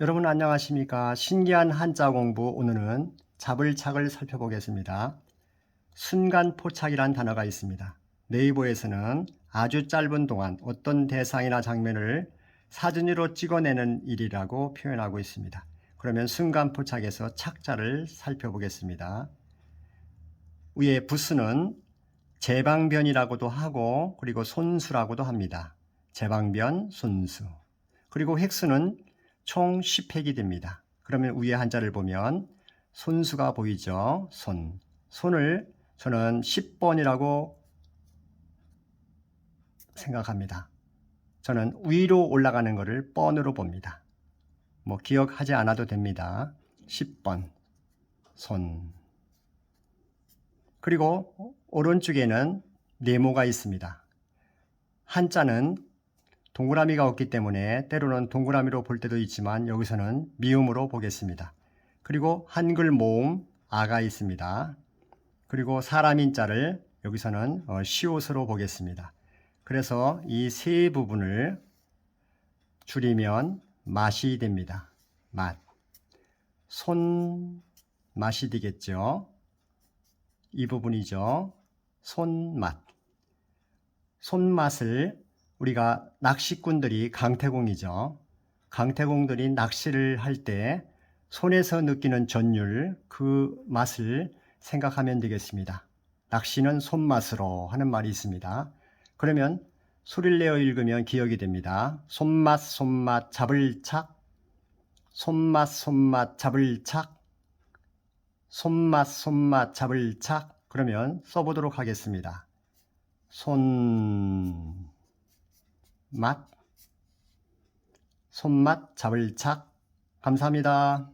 여러분 안녕하십니까? 신기한 한자 공부 오늘은 잡을착을 살펴보겠습니다. 순간 포착이란 단어가 있습니다. 네이버에서는 아주 짧은 동안 어떤 대상이나 장면을 사진으로 찍어내는 일이라고 표현하고 있습니다. 그러면 순간 포착에서 착자를 살펴보겠습니다. 위에 부스는 제방변이라고도 하고 그리고 손수라고도 합니다. 제방변, 손수. 그리고 획수는 총 10획이 됩니다. 그러면 위에 한자를 보면 손수가 보이죠? 손. 손을 저는 10번이라고 생각합니다. 저는 위로 올라가는 것을 번으로 봅니다. 뭐 기억하지 않아도 됩니다. 10번. 손. 그리고 오른쪽에는 네모가 있습니다. 한자는 동그라미가 없기 때문에 때로는 동그라미로 볼 때도 있지만 여기서는 미음으로 보겠습니다. 그리고 한글 모음 아가 있습니다. 그리고 사람인 자를 여기서는 어, 시옷으로 보겠습니다. 그래서 이 세 부분을 줄이면 맛이 됩니다. 맛. 손 맛이 되겠죠. 이 부분이죠. 손맛. 손맛을 우리가 낚시꾼들이 강태공이죠. 강태공들이 낚시를 할 때 손에서 느끼는 전율, 그 맛을 생각하면 되겠습니다. 낚시는 손맛으로 하는 말이 있습니다. 그러면 소리를 내어 읽으면 기억이 됩니다. 손맛, 손맛, 잡을 착. 손맛, 손맛, 잡을 착. 손맛, 손맛, 잡을 착. 그러면 써보도록 하겠습니다. 손, 맛, 손맛 잡을 착. 감사합니다.